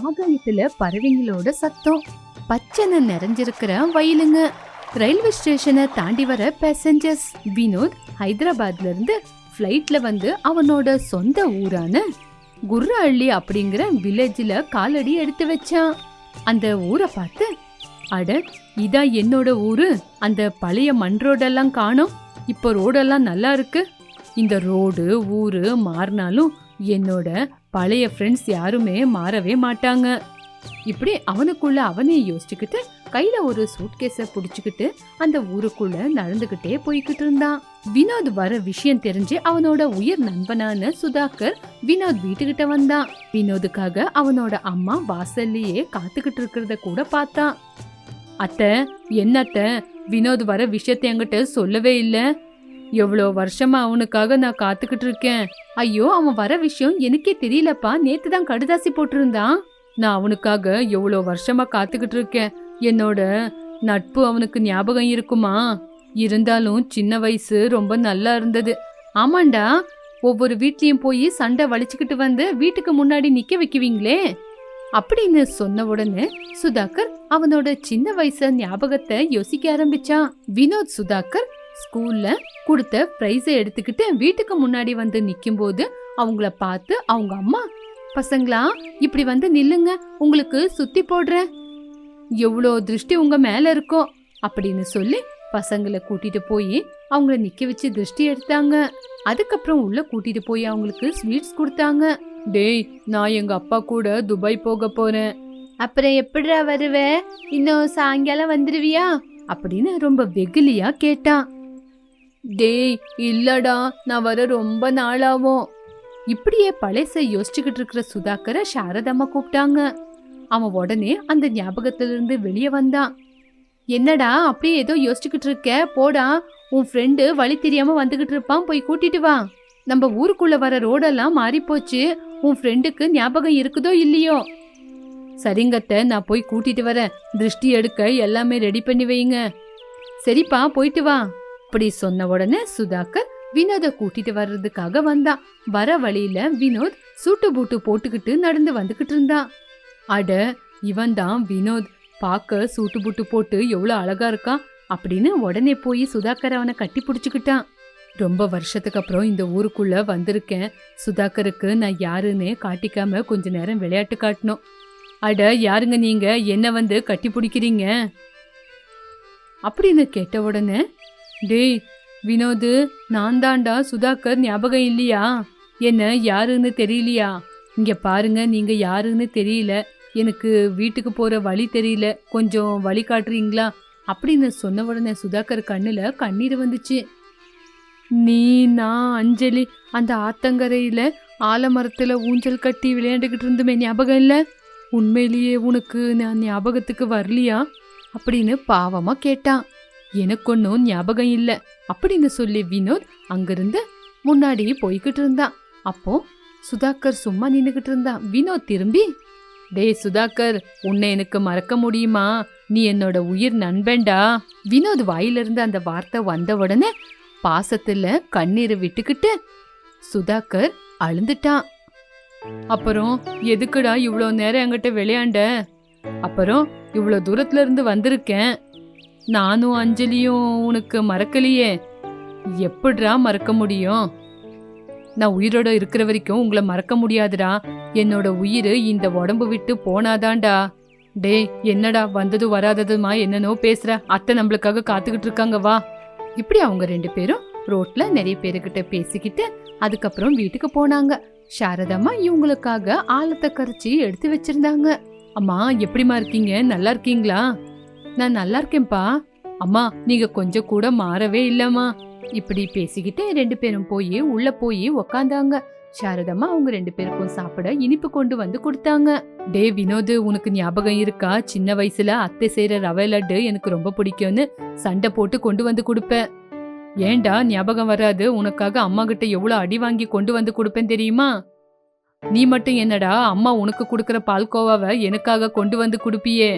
ஆகாயத்துல பறவைங்களோட சத்தம். பச்சனை நிறைஞ்சிருக்கிற வயலுங்க. ரயில்வே ஸ்டேஷனை தாண்டி வர பேசஞ்சர்ஸ் வினோத் ஹைதராபாத்ல இருந்து ஃப்ளைட்ல வந்து அவனோட சொந்த ஊரான குர்ரஹள்ளி அப்படிங்கிற வில்லேஜ்ல காலடி எடுத்து வச்சான். அந்த ஊரை பார்த்து அட இதா என்னோட ஊரு. அந்த பழைய மண் ரோடெல்லாம் காணோம். இப்போ ரோடெல்லாம் நல்லா இருக்கு. இந்த ரோடு ஊரு மாறினாலும் என்னோட பழைய ஃப்ரெண்ட்ஸ் யாருமே மாறவே மாட்டாங்க. இப்படி அவனுக்குள்ள அவனே யோசிச்சுக்கிட்டு கையில ஒரு சூட்கேஸ புடிச்சுக்கிட்டு அந்த ஊருக்குள்ள நடந்துகிட்டே போய்கிட்டு இருந்தான். வினோத் வர விஷயம் தெரிஞ்சு அவனோட உயிர் நண்பனான சுதாகர் வினோத் வீட்டுக்கிட்ட வந்தான். வினோதுக்காக அவனோட அம்மா வாசல்லையே காத்துக்கிட்டு இருக்கிறத கூட பார்த்தான். அத்தை என்னத்த? வினோத் வர விஷயத்தை என்கிட்ட சொல்லவே இல்லை. எவ்வளோ வருஷமா அவனுக்காக நான் காத்துக்கிட்டு இருக்கேன். ஐயோ அவன் வர விஷயம் எனக்கே தெரியலப்பா. நேத்து தான் கடுதாசி போட்டிருந்தான். நான் அவனுக்காக எவ்வளோ வருஷமா காத்துக்கிட்டு இருக்கேன். என்னோட நட்பு அவனுக்கு ஞாபகம் இருக்குமா? இருந்தாலும் சின்ன வயசு ரொம்ப நல்லா இருந்தது. ஆமாண்டா ஒவ்வொரு வீட்லயும் போய் சண்டை வலிச்சுக்கிட்டு வந்து வீட்டுக்கு முன்னாடி நிக்க வைக்குவீங்களே? அப்படின்னு சொன்ன உடனே சுதாகர் அவனோட சின்ன வயசு ஞாபகத்தை யோசிக்க ஆரம்பிச்சான். வினோத் சுதாகர் ஸ்கூல்ல கொடுத்த பிரைஸை எடுத்துக்கிட்டு வீட்டுக்கு முன்னாடி வந்து நிக்கும்போது அவங்கள பார்த்து அவங்க அம்மா பசங்களா இப்படி வந்து நில்லுங்க உங்களுக்கு சுத்தி போடுறேன். எவ்வளோ திருஷ்டி உங்க மேல இருக்கோ அப்படின்னு சொல்லி பசங்களை கூட்டிட்டு போய் அவங்கள நிக்க வச்சு திருஷ்டி எடுத்தாங்க. அதுக்கப்புறம் உள்ள கூட்டிட்டு போய் அவங்களுக்கு ஸ்வீட்ஸ் கொடுத்தாங்க. டேய் நான் எங்க அப்பா கூட துபாய் போக போறேன். அப்புறம் எப்படிடா வருவ? இன்னும் சாயங்காலம் வந்துடுவியா அப்படின்னு ரொம்ப வெகுலியா கேட்டான் டேய் இல்லடா நான் வர ரொம்ப நாளாகும் இப்படியே பழச யோசிச்சுக்கிட்டு இருக்கிற சுதாகரை சாரதம்மா கூப்பிட்டாங்க. அவன் உடனே அந்த ஞாபகத்திலிருந்து வெளியே வந்தான். என்னடா அப்படியே ஏதோ யோசிச்சுக்கிட்டு இருக்க? போடா உன் ஃப்ரெண்டு வழி தெரியாம வந்துகிட்டு இருப்பான் போய் கூட்டிட்டு வா. நம்ம ஊருக்குள்ள வர ரோடெல்லாம் மாறிப்போச்சு. உன் ஃப்ரெண்டுக்கு ஞாபகம் இருக்குதோ இல்லையோ? சரிங்கத்த நான் போய் கூட்டிட்டு வரேன். திருஷ்டி எடுக்க எல்லாமே ரெடி பண்ணி வைங்க சரிப்பா போயிட்டு வா. அப்படி சொன்ன உடனே சுதாகர் வினோத கூட்டிட்டு வர்றதுக்காக வந்தான். வர வழியில வினோத் சூட்டு பூட்டு போட்டுக்கிட்டு நடந்து வந்துகிட்டு இருந்தான். அட இவன் தான் வினோத். பார்க்க சூட்டு பூட்டு போட்டு எவ்வளோ அழகா இருக்கான் அப்படின்னு உடனே போய் சுதாகர் அவனை கட்டி பிடிச்சிக்கிட்டான். ரொம்ப வருஷத்துக்கு அப்புறம் இந்த ஊருக்குள்ள வந்திருக்கேன். சுதாகருக்கு நான் யாருன்னு காட்டிக்காம கொஞ்ச நேரம் விளையாட்டு காட்டணும். அட யாருங்க நீங்க? என்ன வந்து கட்டி பிடிக்கிறீங்க? அப்படின்னு கேட்ட உடனே டேய் வினோது நான் தாண்டா சுதாகர் ஞாபகம் இல்லையா? என்ன யாருன்னு தெரியலையா? இங்கே பாருங்க நீங்கள் யாருன்னு தெரியல. எனக்கு வீட்டுக்கு போகிற வழி தெரியல. கொஞ்சம் வழி காட்டுறீங்களா? அப்படின்னு சொன்ன உடனே சுதாகர் கண்ணில் கண்ணீர் வந்துச்சு. நீ நான் அஞ்சலி அந்த ஆத்தங்கரையில் ஆலமரத்தில் ஊஞ்சல் கட்டி விளையாண்டுக்கிட்டு இருந்துமே ஞாபகம் இல்லை? உண்மையிலேயே உனக்கு நான் ஞாபகத்துக்கு வரலையா? அப்படின்னு பாவமாக கேட்டான் எனக்கு ஒன்றும் ஞாபகம் இல்ல. அப்படின்னு சொல்லி வினோத் அங்கிருந்து முன்னாடி போய்கிட்டு இருந்தான். அப்போ சுதாகர் சும்மா நின்னுகிட்டு இருந்தான். வினோத் திரும்பி டேய் சுதாகர் உன்னை எனக்கு மறக்க முடியுமா? நீ என்னோட உயிர் நண்பன்டா. வினோத் வாயிலிருந்து அந்த வார்த்தை வந்த உடனே பாசத்துல கண்ணீரை விட்டுக்கிட்டு சுதாகர் அழுந்துட்டான். அப்புறம் எதுக்குடா இவ்வளோ நேரம் என்கிட்ட விளையாண்ட? அப்புறம் இவ்வளோ தூரத்துல இருந்து வந்திருக்கேன். நானும் அஞ்சலியும் உனக்கு மறக்கலையே. எப்படிரா மறக்க முடியும்? நான் உயிரோட இருக்கிற வரைக்கும் உங்களை மறக்க முடியாதுடா. என்னோட உயிர் இந்த உடம்பு விட்டு போனாதான்டா. டேய் என்னடா வந்தது வராததுமா என்னனோ பேசுற. அத்தை நம்மளுக்காக காத்துக்கிட்டு இருக்காங்க வா. இப்படி அவங்க ரெண்டு பேரும் ரோட்ல நிறைய பேருக்கிட்ட பேசிக்கிட்டு அதுக்கப்புறம் வீட்டுக்கு போனாங்க. சாரதம்மா இவங்களுக்காக ஆழத்தை கரைச்சி எடுத்து வச்சிருந்தாங்க. அம்மா எப்படிம்மா இருக்கீங்க? நல்லா இருக்கீங்களா? நான் நல்லா இருக்கேன்ப்பா அம்மா நீங்க கொஞ்சம் கூட மாறவே இல்லம்மா. இப்படி பேசிக்கிட்டு ரெண்டு பேரும் போய் உள்ள போய் உக்காந்தாங்க. சாரதம்மா அவங்க ரெண்டு பேருக்கும் சாப்பிட இனிப்பு கொண்டு வந்து கொடுத்தாங்க. டே வினோத் உனக்கு ஞாபகம் இருக்கா? சின்ன வயசுல அத்தை செய்யற ரவை லட்டு எனக்கு ரொம்ப பிடிக்கும்னு சண்டை போட்டு கொண்டு வந்து கொடுப்பேன் ஏன்டா ஞாபகம் வராது? உனக்காக அம்மா கிட்ட எவ்வளவு அடி வாங்கி கொண்டு வந்து கொடுப்பேன் தெரியுமா? நீ மட்டும் என்னடா அம்மா உனக்கு கொடுக்கற பால்கோவாவை எனக்காக கொண்டு வந்து கொடுப்பியே.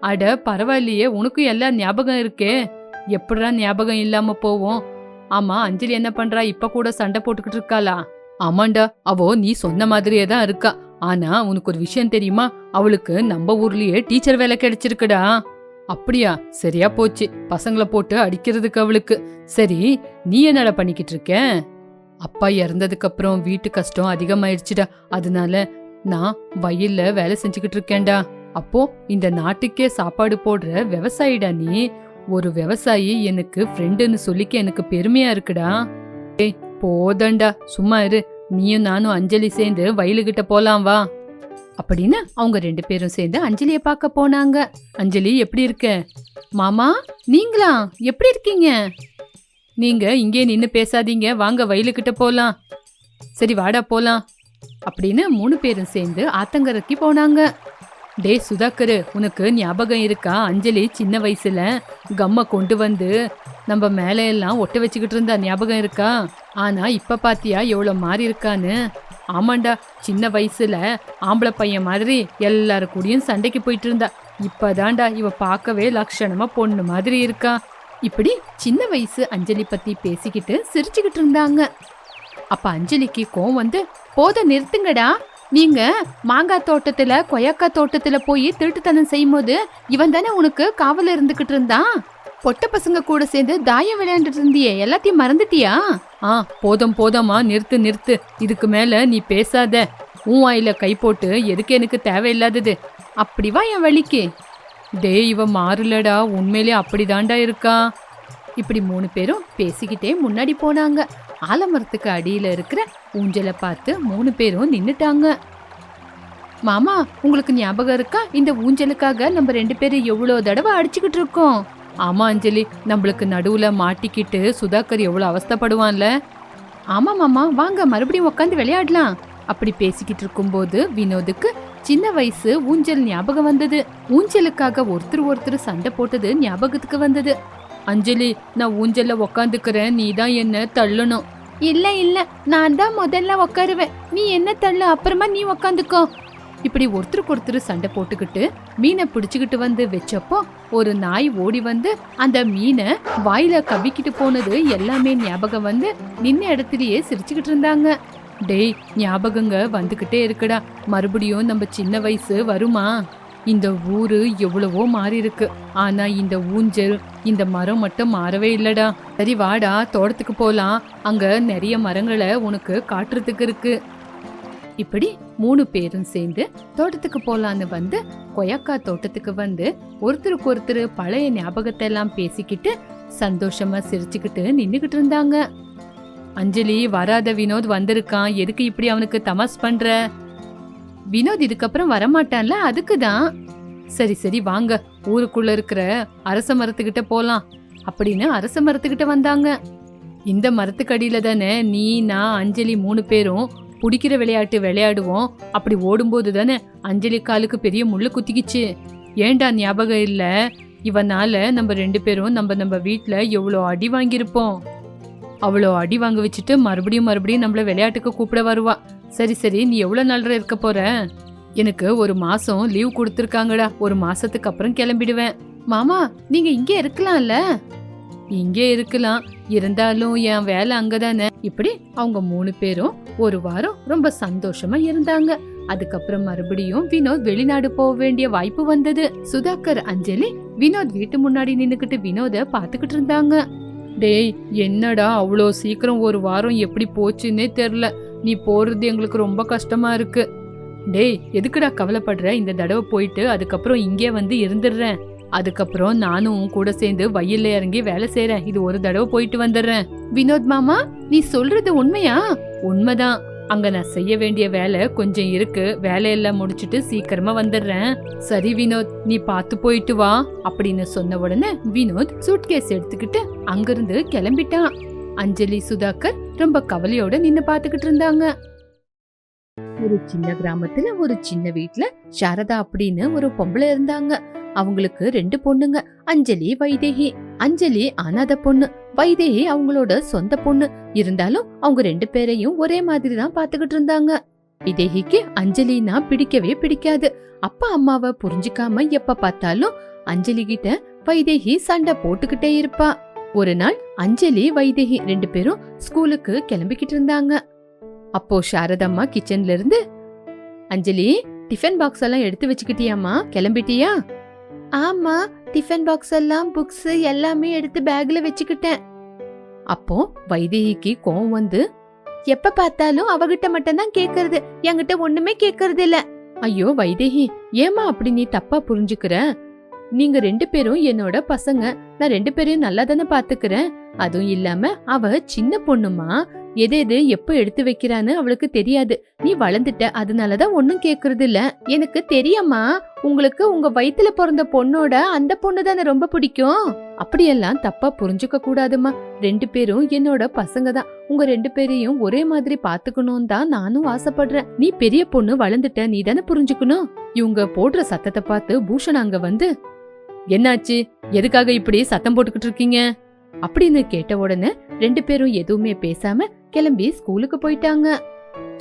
அட பரவாயில்லையே உனக்கும் எல்லாம் ஞாபகம் இருக்கே. எப்படிடா ஞாபகம் இல்லாம போவோம்? ஆமா அஞ்சலி என்ன பண்றா? இப்ப கூட சண்டை போட்டுக்கிட்டு இருக்காளா? ஆமாண்டா அவோ நீ சொன்ன மாதிரியே தான் இருக்கா. ஆனா உனக்கு ஒரு விஷயம் தெரியுமா? அவளுக்கு நம்ம ஊர்லயே டீச்சர் வேலை கிடைச்சிருக்குடா. அப்படியா? சரியா போச்சு. பசங்கள போட்டு அடிக்கிறதுக்கு அவளுக்கு. சரி நீ என்னடா பண்ணிக்கிட்டு இருக்க? அப்பா இறந்ததுக்கு அப்புறம் வீட்டு கஷ்டம் அதிகமாயிருச்சுடா. அதனால நான் வயல்ல வேலை செஞ்சுக்கிட்டு இருக்கேன்டா. அப்போ இந்த நாட்டுக்கே சாப்பாடு போடுற விவசாயிடா நீ. ஒரு விவசாயி எனக்கு ஃப்ரெண்டுன்னு சொல்லிக்க எனக்கு பெருமையா இருக்குடா. ஏய் போதண்டா. சும்மா இரு. நீயும் நானும் அஞ்சலி சேர்ந்து வயலுகிட்ட போலாம் வா. அப்படின்னு அவங்க ரெண்டு பேரும் சேர்ந்து அஞ்சலிய பார்க்க போனாங்க. அஞ்சலி எப்படி இருக்க? மாமா நீங்களா? எப்படி இருக்கீங்க? நீங்க இங்கே நின்று பேசாதீங்க. வாங்க வயலுக்கிட்ட போலாம். சரி வாடா போலாம். அப்படின்னு மூணு பேரும் சேர்ந்து ஆத்தங்கரைக்கு போனாங்க. டே சுதாகரு உனக்கு ஞாபகம் இருக்கா? அஞ்சலி சின்ன வயசுல கம்மை கொண்டு வந்து நம்ம மேலே எல்லாம் ஒட்ட வச்சுக்கிட்டு இருந்தா ஞாபகம் இருக்கா? ஆனா இப்ப பாத்தியா எவ்வளோ மாறி இருக்கான்னு? ஆமாண்டா சின்ன வயசுல ஆம்பளை பையன் மாதிரி எல்லாரு கூடயும் சண்டைக்கு போயிட்டு இருந்தா. இப்பதான்டா இவ பார்க்கவே லட்சணமா பொண்ணு மாதிரி இருக்கா. இப்படி சின்ன வயசு அஞ்சலி பத்தி பேசிக்கிட்டு சிரிச்சுக்கிட்டு இருந்தாங்க. அப்ப அஞ்சலிக்கு கோவம் வந்து போத நிறுத்துங்கடா. நீங்க மாங்காய் தோட்டத்துல கொய்யாக்கா தோட்டத்துல போய் திருட்டுத்தனம் செய்யும்போது இவன் தானே உனக்கு காவல இருந்துகிட்டு இருந்தான்? பொட்ட பசங்க கூட சேர்ந்து தாயம் விளையாண்டுட்டு இருந்தியே எல்லாத்தையும் மறந்துட்டியா? ஆ போதும் போதும்மா நிறுத்து நிறுத்து. இதுக்கு மேல நீ பேசாத. உன் வாயில கை போட்டு எதுக்கு எனக்கு தேவையில்லாதது? அப்படி வா என் வழிக்கு? டேய் இவ மாறுலடா. உண்மையிலே அப்படிதான்டா இருக்கா? இப்படி மூணு பேரும் பேசிக்கிட்டே முன்னாடி போனாங்க. ஆலமரத்துக்கு அடியில் இருக்கிற ஊஞ்சலை பார்த்து மூணு பேரும் நின்னுட்டாங்க. மாமா உங்களுக்கு ஞாபகம் இருக்கா? இந்த ஊஞ்சலுக்காக நம்ம ரெண்டு பேரும் எவ்வளோ தடவை அடிச்சுக்கிட்டு இருக்கோம்? ஆமா அஞ்சலி. நம்மளுக்கு நடுவுல மாட்டிக்கிட்டு சுதாகர் எவ்வளோ அவஸ்தைப்படுவான்ல. ஆமா மாமா. வாங்க மறுபடியும் உட்காந்து விளையாடலாம். அப்படி பேசிக்கிட்டு இருக்கும்போது வினோதுக்கு சின்ன வயசு ஊஞ்சல் ஞாபகம் வந்தது. ஊஞ்சலுக்காக ஒருத்தர் ஒருத்தர் சண்டை போட்டது ஞாபகத்துக்கு வந்தது. அஞ்சலி நான் ஊஞ்சல்ல உக்காந்துக்கிறேன். நீ தான் என்ன தள்ளணும். இல்ல இல்ல. நான் தான் முதல்ல உட்காருவேன் நீ என்ன தள்ளு? அப்புறமா நீ உக்காந்துக்கோ. இப்படி ஒருத்தருக்கு ஒருத்தர் சண்டை போட்டுக்கிட்டு மீனை பிடிச்சுக்கிட்டு வந்து வச்சப்போ ஒரு நாய் ஓடி வந்து அந்த மீனை வாயில கவ்விக்கிட்டு போனது எல்லாமே ஞாபகம் வந்து நின்ன இடத்துலயே சிரிச்சுக்கிட்டு இருந்தாங்க. டேய் ஞாபகங்க வந்துகிட்டே இருக்குடா. மறுபடியும் நம்ம சின்ன வயசு வருமா? இந்த ஊரு எவ்வளவோ மாறி இருக்கு ஆனா இந்த ஊஞ்சல் இந்த மரம் மட்டும் மாறவே இல்லடா. சரி வாடா தோட்டத்துக்கு போலாம். அங்க நிறைய மரங்களை உனக்கு காட்டுறதுக்கு இருக்கு. இப்படி மூணு பேரும் சேர்ந்து தோட்டத்துக்கு போலான்னு வந்து கொய்யாக்கா தோட்டத்துக்கு வந்து ஒருத்தருக்கு ஒருத்தர் பழைய ஞாபகத்தை எல்லாம் பேசிக்கிட்டு சந்தோஷமா சிரிச்சுக்கிட்டு நின்னுகிட்டு இருந்தாங்க. அஞ்சலி வராத வினோத் வந்திருக்கான். எதுக்கு இப்படி அவனுக்கு தமாஸ் பண்ற? வினோத் இதுக்கப்புறம் வரமாட்டான்ல? அதுக்கு தான் சரி சரி வாங்க. ஊருக்குள்ள இருக்கிற அரச மரத்துக்கிட்ட போலாம். அப்படின்னு அரச மரத்துக்கிட்ட வந்தாங்க. இந்த மரத்துக்கடியில தானே நீ நான் அஞ்சலி மூணு பேரும் பிடிக்கிற விளையாட்டு விளையாடுவோம். அப்படி ஓடும்போது தானே அஞ்சலி காலுக்கு பெரிய முள்ளு குத்திக்கிச்சு. ஏன்டா ஞாபகம் இல்லை? இவனால நம்ம ரெண்டு பேரும் நம்ம நம்ம வீட்டில் எவ்வளோ அடி வாங்கியிருப்போம். அவ்வளோ அடி வாங்க வச்சுட்டு மறுபடியும் மறுபடியும் நம்மளை விளையாட்டுக்கு கூப்பிட வருவா. சரி சரி நீ எவ்வளோ நாள் இருக்க போற? எனக்கு ஒரு மாசம் லீவ் கொடுத்துருக்காங்கடா. ஒரு மாசத்துக்கு அப்புறம் கிளம்பிடுவேன். மாமா நீங்க இங்கே இருக்கலாம்ல? இங்கே இருக்கலாம். இருந்தாலும் என் வேலை அங்கதானே. இப்படி அவங்க மூணு பேரும் ஒரு வாரம் ரொம்ப சந்தோஷமா இருந்தாங்க. அதுக்கப்புறம் மறுபடியும் வினோத் வெளிநாடு போக வேண்டிய வாய்ப்பு வந்தது. சுதாகர் அஞ்சலி வினோத் வீட்டு முன்னாடி நின்னுக்கிட்டு வினோத பாத்துக்கிட்டு இருந்தாங்க. டேய் என்னடா அவ்வளோ சீக்கிரம் ஒரு வாரம் எப்படி போச்சுன்னே தெரில நீ போறது எங்களுக்கு ரொம்ப கஷ்டமா இருக்கு. டேய் எதுக்குடா கவலைப்படுற? இந்த தடவை போயிட்டு அதுக்கப்புறம் இங்கே வந்து இருந்துடுறேன். அதுக்கப்புறம் நானும் உன் கூட சேர்ந்து வயல்ல இறங்கி வேலை செய்யறேன் இது ஒரு தடவை போயிட்டு வந்துடுறேன். வினோத் மாமா நீ சொல்றது உண்மையா? உண்மைதான். அங்க நான் செய்ய வேண்டிய வேலை கொஞ்சம் இருக்கு. வேலையெல்லாம் முடிச்சிட்டு சீக்கிரமா வந்துடுறேன். சரி வினோத் நீ பார்த்து போயிட்டு வா. அப்படின்னு சொன்ன உடனே வினோத் சூட்கேஸ் எடுத்துக்கிட்டு அங்கிருந்து கிளம்பிட்டான். அஞ்சலி சுதாகர் ரொம்ப கவலையோட நின்னு பாத்துக்கிட்டு இருந்தாங்க. ஒரு சின்ன கிராமத்துல ஒரு சின்ன வீட்ல சாரதா அப்படின்னு ஒரு பொம்பளை இருந்தாங்க. அவங்களுக்கு ரெண்டு பொண்ணுங்க அஞ்சலி வைதேகி. அஞ்சலி அனாதை பொண்ணு வைதேகி அவங்களோட சொந்த பொண்ணு. இருந்தாலும் அவங்க ரெண்டு பேரையும் ஒரே மாதிரி தான் பாத்துக்கிட்டு இருந்தாங்க. வைதேகிக்கு அஞ்சலினா பிடிக்கவே பிடிக்காது. அப்பா அம்மாவை புரிஞ்சுக்காம எப்ப பார்த்தாலும் அஞ்சலி கிட்ட வைதேகி சண்டை போட்டுக்கிட்டே இருப்பா. ஒரு நாள் அஞ்சலி வைதேகி ரெண்டு பேரும் ஸ்கூலுக்கு கிளம்பிக்கிட்டு இருந்தாங்க. அப்போ சாரதம்மா கிச்சன்ல இருந்து அஞ்சலி டிஃபன் பாக்ஸ் எல்லாம் எடுத்து வச்சுக்கிட்டியாமா கிளம்பிட்டியா? ஆமா டிஃபன் பாக்ஸ் எல்லாம் புக்ஸ் எல்லாமே எடுத்து பேக்ல வச்சுக்கிட்டேன். அப்போ வைதேகிக்கு கோவம் வந்து எப்ப பார்த்தாலும் அவகிட்ட மட்டும் தான் கேக்குறது. என்கிட்ட ஒண்ணுமே கேக்குறது இல்ல ஐயோ வைதேகி ஏமா அப்படி நீ தப்பா புரிஞ்சுக்கிற? நீங்க ரெண்டு பேரும் என்னோட பசங்க. நான் ரெண்டு பேரையும் நல்லா தானே பாத்துக்கிறேன். அதுவும் இல்லாம அவ சின்ன பொண்ணுமா? எது எது எப்ப எடுத்து வைக்கிறான்னு அவளுக்கு தெரியாது. நீ வளர்ந்துட்ட அதனாலதான் ஒண்ணும் கேக்குறது இல்ல எனக்கு தெரியாமா உங்களுக்கு உங்க வயித்துல பிறந்த பொண்ணோட அந்த பொண்ணு தானே ரொம்ப பிடிக்கும். அப்படியெல்லாம் தப்பா புரிஞ்சுக்க கூடாதுமா ரெண்டு பேரும் என்னோட பசங்க தான். உங்க ரெண்டு பேரையும் ஒரே மாதிரி பாத்துக்கணும் தான் நானும் ஆசைப்படுறேன். நீ பெரிய பொண்ணு வளர்ந்துட்ட நீ தானே புரிஞ்சுக்கணும். இவங்க போடுற சத்தத்தை பார்த்து பூஷன் அங்க வந்து என்னாச்சு? எதுக்காக இப்படி சத்தம் போட்டுக்கிட்டு இருக்கீங்க? அப்படின்னு கேட்ட உடனே ரெண்டு பேரும் எதுவுமே பேசாம கிளம்பி ஸ்கூலுக்கு போயிட்டாங்க.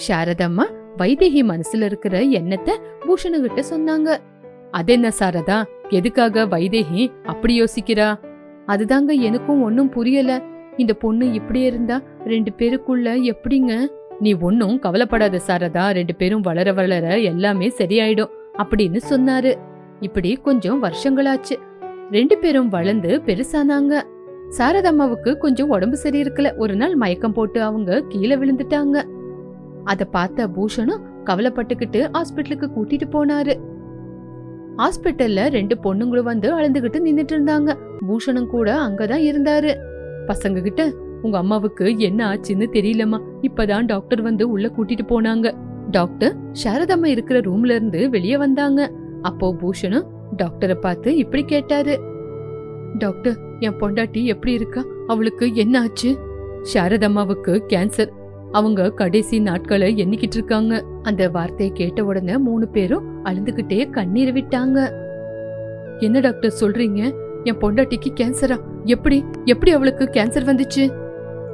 சாரதம்மா வைதேகி மனசுல இருக்கிற எண்ணத்தை பூஷணுகிட்ட சொன்னாங்க. அது என்ன சாரதா? எதுக்காக வைதேகி அப்படி யோசிக்கிறா? அதுதாங்க எனக்கும் ஒன்னும் புரியல. இந்த பொண்ணு இப்படி இருந்தா ரெண்டு பேருக்குள்ள எப்படிங்க? நீ ஒன்னும் கவலைப்படாத சாரதா. ரெண்டு பேரும் வளர வளர எல்லாமே சரியாயிடும் அப்படின்னு சொன்னாரு. இப்படி கொஞ்சம் வருஷங்களாச்சு. ரெண்டு பேரும் வளர்ந்து பெருசானாங்க. சாரதம்மாவுக்கு கொஞ்சம் உடம்பு சரியிருக்கல. ஒரு நாள் மயக்கம் போட்டு அவங்க கீழே விழுந்துட்டாங்க. அத பார்த்த பூஷணும் கவலைப்பட்டுக்கிட்டு ஹாஸ்பிட்டலுக்கு கூட்டிட்டு போனாரு. ஹாஸ்பிட்டல்ல ரெண்டு பொண்ணுங்களும் வந்து அழுந்துகிட்டு நின்னுட்டு இருந்தாங்க. பூஷணும் கூட அங்கதான் இருந்தாரு. பசங்க கிட்ட உங்க அம்மாவுக்கு என்ன ஆச்சுன்னு தெரியலம்மா. இப்பதான் டாக்டர் வந்து உள்ள கூட்டிட்டு போனாங்க. டாக்டர் சாரதம்மா இருக்கிற ரூம்ல இருந்து வெளியே வந்தாங்க. அப்போ பூஷணும் டாக்டரை பார்த்து இப்படி கேட்டாரு. டாக்டர் என் பொண்டாட்டி எப்படி இருக்கா? அவளுக்கு என்ன ஆச்சு? சாரதம்மாவுக்கு கேன்சர். அவங்க கடைசி நாட்களை எண்ணிக்கிட்டு இருக்காங்க. அந்த வார்த்தையை கேட்ட உடனே மூணு பேரும் அழுந்துகிட்டே கண்ணீர் விட்டாங்க. என்ன டாக்டர் சொல்றீங்க? என் பொண்டாட்டிக்கு கேன்சரா? எப்படி? எப்படி அவளுக்கு கேன்சர் வந்துச்சு?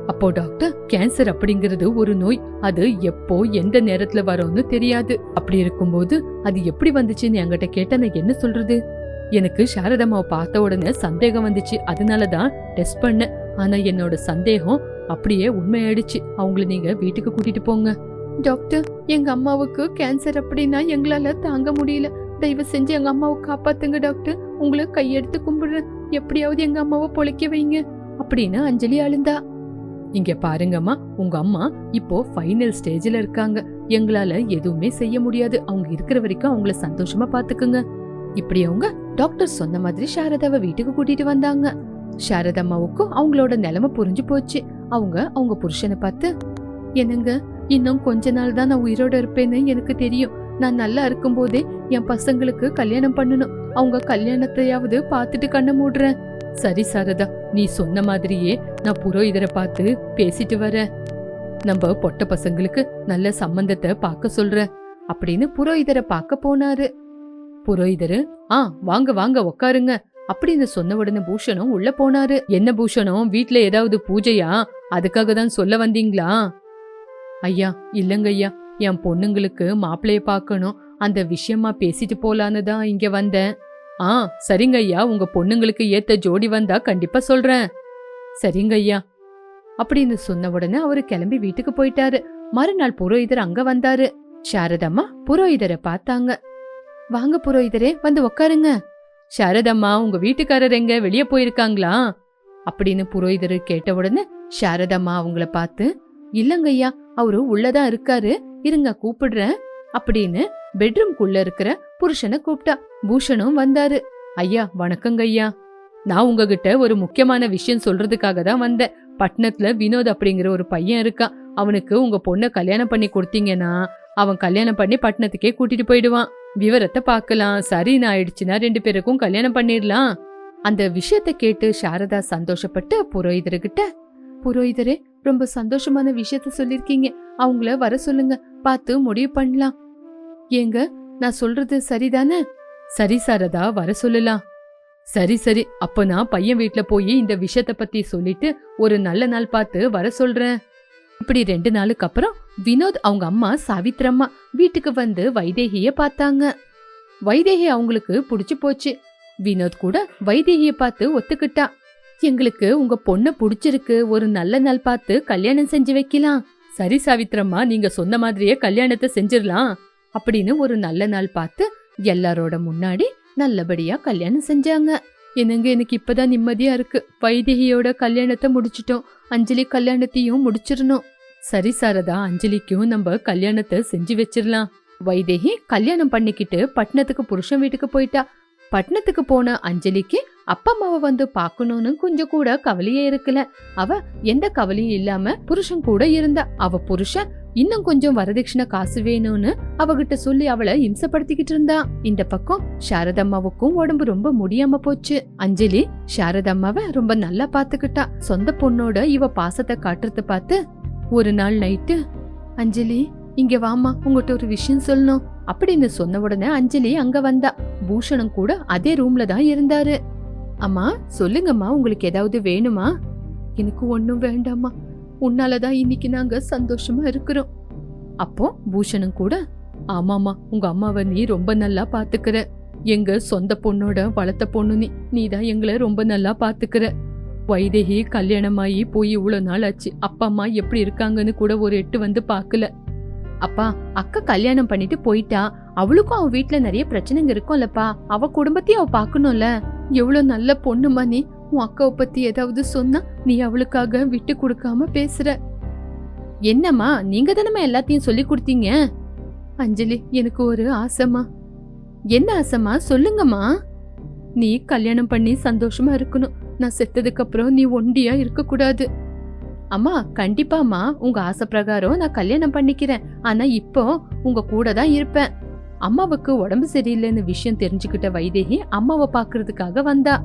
அப்போ டாக்டர் கேன்சர் அப்படிங்கிறது ஒரு நோய். அது எப்போ எந்த நேரத்துல வரும்னு தெரியாது. அப்படி இருக்கும்போது அது எப்படி வந்துச்சுன்னு என்கிட்ட கேட்ட நான் என்ன சொல்றது? எனக்கு சாரதம்மாவை பார்த்த உடனே சந்தேகம் வந்துச்சு. அதனால தான் டெஸ்ட் பண்ணேன். ஆனா என்னோட சந்தேகம் அப்படியே உண்மையாயிடுச்சு. அவங்கள நீங்க வீட்டுக்கு கூட்டிட்டு போங்க. டாக்டர் எங்க அம்மாவுக்கு கேன்சர் அப்படின்னா எங்களால தாங்க முடியல. தயவு செஞ்சு எங்க அம்மாவை காப்பாத்துங்க டாக்டர். உங்களை கையெடுத்து கும்பிடுறேன். எப்படியாவது எங்க அம்மாவை பொழைக்க வைங்க. அப்படின்னு அஞ்சலி அழுந்தா. இங்க பாருங்கம்மா உங்க அம்மா இப்போ ஃபைனல் ஸ்டேஜ்ல இருக்காங்க. எங்களால எதுவுமே செய்ய முடியாது. அவங்க இருக்கிற வரைக்கும் அவங்கள சந்தோஷமா பாத்துக்குங்க. இப்படி அவங்க டாக்டர் சொன்ன மாதிரி சாரதாவை வீட்டுக்கு கூட்டிட்டு வந்தாங்க. சாரதம்மாவுக்கும் அவங்களோட நிலைமை புரிஞ்சு போச்சு. அவங்க அவங்க புருஷனை பார்த்து என்னங்க இன்னும் கொஞ்ச நாள் தான் நான் உயிரோட இருப்பேன்னு எனக்கு தெரியும். நான் நல்லா இருக்கும்போதே என் பசங்களுக்கு கல்யாணம் பண்ணணும். அவங்க கல்யாணத்தையாவது பார்த்துட்டு கண்ணை மூடுறேன். சரி சாரதா நீ சொன்ன மாதிரியே நான் புரோகிதரை பார்த்து பேசிட்டு வரேன் நம்ம பொட்ட பசங்களுக்கு நல்ல சம்பந்தத்தை பார்க்க சொல்றேன் அப்படின்னு புரோகிதரை பார்க்க போனாரு. புரோகிதரு ஆ வாங்க வாங்க உக்காருங்க அப்படின்னு சொன்ன உடனே பூஷணம் உள்ள போனாரு. என்ன பூஷணம் வீட்ல ஏதாவது பூஜையா? அதுக்காக தான் சொல்ல வந்தீங்களா? ஐயா இல்லங்க ஐயா என் பொண்ணுங்களுக்கு மாப்பிளைய பார்க்கணும். அந்த விஷயமா பேசிட்டு போலான்னு தான் இங்க வந்தேன். ஆ சரிங்க ஐயா உங்க பொண்ணுங்களுக்கு ஏத்த ஜோடி வந்தா கண்டிப்பா சொல்றேன். சரிங்க ஐயா. அப்படின்னு சொன்ன உடனே அவரு கிளம்பி வீட்டுக்கு போயிட்டாரு. மறுநாள் புரோகிதர் அங்க வந்தாரு. சாரதம்மா புரோகிதரை பார்த்தாங்க. வாங்க புரோகிதரே வந்து உக்காருங்க. சாரதம்மா உங்க வீட்டுக்காரர் எங்க? வெளியே போயிருக்காங்களா? அப்படின்னு புரோகிதர் கேட்ட உடனே சாரதம்மா அவங்கள பார்த்து இல்லங்கய்யா அவரு உள்ளதான் இருக்காரு. இருங்க கூப்பிடுறேன். அப்படின்னு பெட்ரூம்குள்ள இருக்கிற புருஷனை கூப்பிட்டா. பூஷணும் வந்தாரு. ஐயா வணக்கங்க ஐயா. நான் உங்ககிட்ட ஒரு முக்கியமான விஷயம் சொல்றதுக்காக தான் வந்தேன். பட்டணத்துல வினோத் அப்படிங்கிற ஒரு பையன் இருக்கான் அவனுக்கு உங்க பொண்ணை கல்யாணம் பண்ணி கொடுத்தீங்கன்னா அவன் கல்யாணம் பண்ணி பட்டணத்துக்கே கூட்டிட்டு போயிடுவான். விவரத்தை பார்க்கலாம். சரின்னு ஆயிடுச்சுன்னா ரெண்டு பேருக்கும் கல்யாணம் பண்ணிடலாம். அந்த விஷயத்த கேட்டு சாரதா சந்தோஷப்பட்டு புரோகிதர்கிட்ட புரோகிதரே ரொம்ப சந்தோஷமான விஷயத்த சொல்லிருக்கீங்க அவங்கள வர சொல்லுங்க. பார்த்து முடிவு பண்ணலாம். ஏங்க நான் சொல்றது சரிதானே? சரி சாரதா வர சொல்லலாம். சரி சரி அப்ப நான் பையன் வீட்ல போய் இந்த விஷயத்த பத்தி சொல்லிட்டு ஒரு நல்ல நாள் பார்த்து வர சொல்றேன். இப்படி ரெண்டு நாளுக்கு அப்புறம் வினோத் அவங்க அம்மா சாவித்ரம்மா வீட்டுக்கு வந்து வைதேகிய பார்த்தாங்க. வைதேகி அவங்களுக்கு புடிச்சு போச்சு. வினோத் கூட வைதேகிய பார்த்து ஒத்துக்கிட்டா. எங்களுக்கு உங்க பொண்ண புடிச்சிருக்கு ஒரு நல்ல நாள் பார்த்து கல்யாணம் செஞ்சு வைக்கலாம். சரி சாவித்ரம்மா நீங்க சொன்ன மாதிரியே கல்யாணத்தை செஞ்சிடலாம். அப்படின்னு ஒரு நல்ல நாள் பார்த்து எல்லாரோட முன்னாடி நல்லபடியா கல்யாணம் செஞ்சாங்க. என்னங்க எனக்கு இப்பதான் நிம்மதியா இருக்கு. வைதேகியோட கல்யாணத்தை முடிச்சிட்டோம். அஞ்சலி கல்யாணத்தையும் முடிச்சிடணும். சரி சாரதா அஞ்சலிக்கும் நம்ம கல்யாணத்தை செஞ்சு வச்சிடலாம். வைதேகி கல்யாணம் பண்ணிக்கிட்டு பட்டணத்துக்கு புருஷன் வீட்டுக்கு போயிட்டா. பட்டணத்துக்கு போன அஞ்சலிக்கு அப்பா அம்மாவை வந்து பாக்கணும்னு கொஞ்சம் கூட கவலையே இருக்கல. அவ எந்த கவலையும் இல்லாம புருஷன் கூட இருந்தா. அவ புருஷன் இன்னும் கொஞ்சம் வரதட்சணை காசு வேணும்னு அவகிட்ட சொல்லி அவளை இம்சப்படுத்திக்கிட்டு இருந்தா. இந்த பக்கம் சாரதம்மாவுக்கும் உடம்பு ரொம்ப முடியாம போச்சு. அஞ்சலி சாரதம்மாவை ரொம்ப நல்லா பாத்துக்கிட்டா. சொந்த பொண்ணோட இவ பாசத்தை காட்டுறத பார்த்து ஒரு நாள் நைட்டு அஞ்சலி இங்க வாமா உங்ககிட்ட ஒரு விஷயம் சொல்லணும். அப்படின்னு சொன்ன உடனே அஞ்சலி அங்க வந்தா. பூஷணம் கூட அதே ரூம்ல தான் இருந்தாரு. அம்மா சொல்லுங்கம்மா உங்களுக்கு ஏதாவது வேணுமா? எனக்கு ஒன்றும் வேண்டாம்மா. உன்னாலதான் இன்னைக்கு நாங்க சந்தோஷமா இருக்கிறோம். அப்போ பூஷணம் கூட ஆமாமா உங்க அம்மாவை நீ ரொம்ப நல்லா பாத்துக்கிற. எங்க சொந்த பொண்ணோட வளர்த்த பொண்ணு நீ நீ தான் எங்களை ரொம்ப நல்லா பாத்துக்கிற. வைதேகி கல்யாணமாயி போய் இவ்வளவு நாள் ஆச்சு. அப்பா அம்மா எப்படி இருக்காங்கன்னு கூட ஒரு எட்டு வந்து பார்க்கல அப்பா அக்கா கல்யாணம் பண்ணிட்டு போயிட்டா. அவளுக்கும் அவ வீட்டுல நிறைய பிரச்சனைங்க இருக்கும்லப்பா. அவ குடும்பத்தையும் அவ பாக்கணும்ல. எவ்வளவு நல்ல பொண்ணுமா நீ. உன் அக்காவை பத்தி ஏதாவது சொன்னா நீ அவளுக்காக விட்டு கொடுக்காம பேசுற. என்னம்மா நீங்க தானம்மா எல்லாத்தையும் சொல்லி கொடுத்தீங்க? அஞ்சலி எனக்கு ஒரு ஆசைமா என்ன ஆசைமா சொல்லுங்கம்மா. நீ கல்யாணம் பண்ணி சந்தோஷமா இருக்கணும். நான் செத்ததுக்கு அப்புறம் நீ ஒண்டியா இருக்கக்கூடாது. அம்மா கண்டிப்பாம்மா. உங்க ஆசை பிரகாரம் நான் கல்யாணம் பண்ணிக்கிறேன். ஆனா இப்போ உங்க கூட தான் இருப்பேன். அம்மாவுக்கு உடம்பு சரியில்லைன்னு விஷயம் தெரிஞ்சுக்கிட்ட வைதேகி அம்மாவை பாக்குறதுக்காக வந்தா.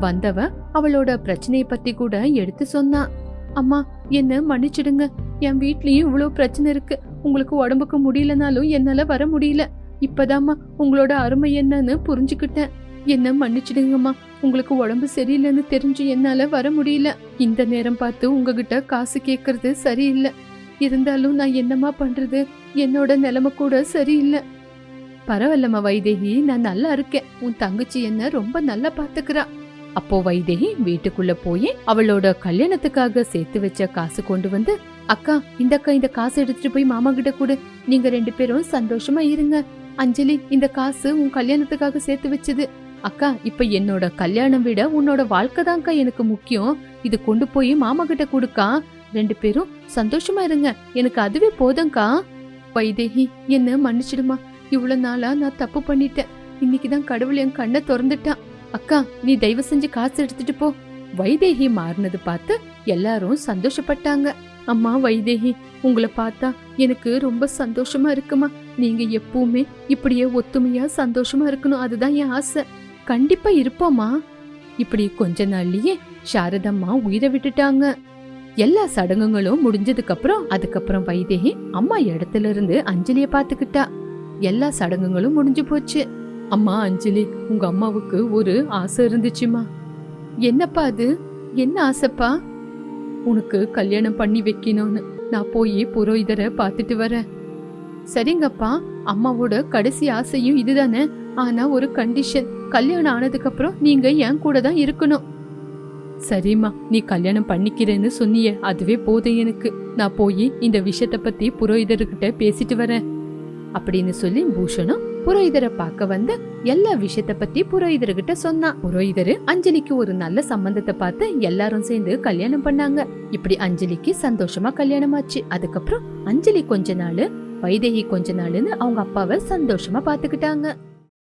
வந்தவ அவளோட பிரச்சனைய பத்தி கூட எடுத்து சொன்னா. அம்மா என்ன மன்னிச்சிடுங்க. என் வீட்லயும் இவ்வளவு பிரச்சனை இருக்கு. உங்களுக்கு உடம்புக்கு முடியலனாலும் என்னால வர முடியல. இப்பதாம்மா உங்களோட அருமை என்னன்னு புரிஞ்சுக்கிட்டேன். என்ன மன்னிச்சிடுங்கம்மா. உங்களுக்கு உடம்பு சரியில்லைன்னு தெரிஞ்சு என்னால வர முடியல. இந்த நேரம் பார்த்து உங்ககிட்ட காசு கேக்குறது சரியில்லை. இருந்தாலும் நான் என்னம்மா பண்றது? என்னோட நிலைமை கூட சரியில்லை. பரவாயில்லம்மா வைதேகி. நான் நல்லா இருக்கேன். உன் தங்கச்சி என்ன ரொம்ப நல்லா பாத்துக்கிறா. அப்போ வைதேகி வீட்டுக்குள்ள போய் அவளோட கல்யாணத்துக்காக சேர்த்து வச்ச காசு கொண்டு வந்து அக்கா இந்த அக்கா இந்த காசு எடுத்துட்டு போய் மாமா கிட்ட கொடு. நீங்க ரெண்டு பேரும் சந்தோஷமா இருங்க. அஞ்சலி இந்த காசு உன் கல்யாணத்துக்காக சேர்த்து வச்சது. அக்கா இப்ப என்னோட கல்யாணம் விட உன்னோட வாழ்க்கை தான்க்கா எனக்கு முக்கியம். இது கொண்டு போய் மாமா கிட்ட கொடுக்கா. ரெண்டு பேரும் சந்தோஷமா இருங்க. எனக்கு அதுவே போதும்க்கா. வைதேகி என்ன மன்னிச்சிடுமா. இவ்வளவு நாளா நான் தப்பு பண்ணிட்டேன். இன்னைக்குதான் கடவுள் என் கண்ணை திறந்துட்டான். அக்கா நீ தயவு செஞ்சு காசு எடுத்துட்டு போ. வைதேகி மாறினது பார்த்து எல்லாரும் சந்தோஷப்பட்டாங்க. அம்மா வைதேகி உங்களை பார்த்தா எனக்கு ரொம்ப சந்தோஷமா இருக்குமா? நீங்க எப்பவுமே இப்படியே ஒத்துமையா சந்தோஷமா இருக்கணும் அதுதான் என் ஆசை. கண்டிப்பா இருப்போமா இப்படி கொஞ்ச நாள்லயே சாரதம்மா உயிரை விட்டுட்டாங்க. எல்லா சடங்குகளும் முடிஞ்சதுக்கு அப்புறம் அதுக்கப்புறம் வைதேகி அம்மா இடத்துல இருந்து அஞ்சலிய பாத்துக்கிட்டா எல்லா சடங்குகளும் முடிஞ்சு போச்சு. அம்மா அஞ்சலி உங்க அம்மாவுக்கு ஒரு ஆசை இருந்துச்சுமா? என்னப்பா அது? என்ன ஆசைப்பா? உனக்கு கல்யாணம் பண்ணி வைக்கணும்னு. நான் போய் புரோகிதரை பார்த்துட்டு வரேன். சரிங்கப்பா அம்மாவோட கடைசி ஆசையும் இதுதானே. ஆனா ஒரு கண்டிஷன் கல்யாணம் ஆனதுக்கு அப்புறம் நீங்க என் கூட தான் இருக்கணும். சரிம்மா நீ கல்யாணம் பண்ணிக்கிறேன்னு சொன்னியே அதுவே போதும் எனக்கு. நான் போய் இந்த விஷயத்த பத்தி புரோகிதர்கிட்ட பேசிட்டு வரேன். அப்படின்னு சொல்லி பூஷணும் புரோகிதரை பார்க்க வந்து எல்லா விஷயத்த பத்தி புரோகிதர்கிட்ட சொன்னான் புரோகிதரு அஞ்சலிக்கு ஒரு நல்ல சம்பந்தத்தை பார்த்து எல்லாரும் சேர்ந்து கல்யாணம் பண்ணாங்க. இப்படி அஞ்சலிக்கு சந்தோஷமா கல்யாணம் ஆச்சு அதுக்கப்புறம் அஞ்சலி கொஞ்ச நாள் வைதேகி கொஞ்ச நாள்னு அவங்க அப்பாவை சந்தோஷமா பாத்துக்கிட்டாங்க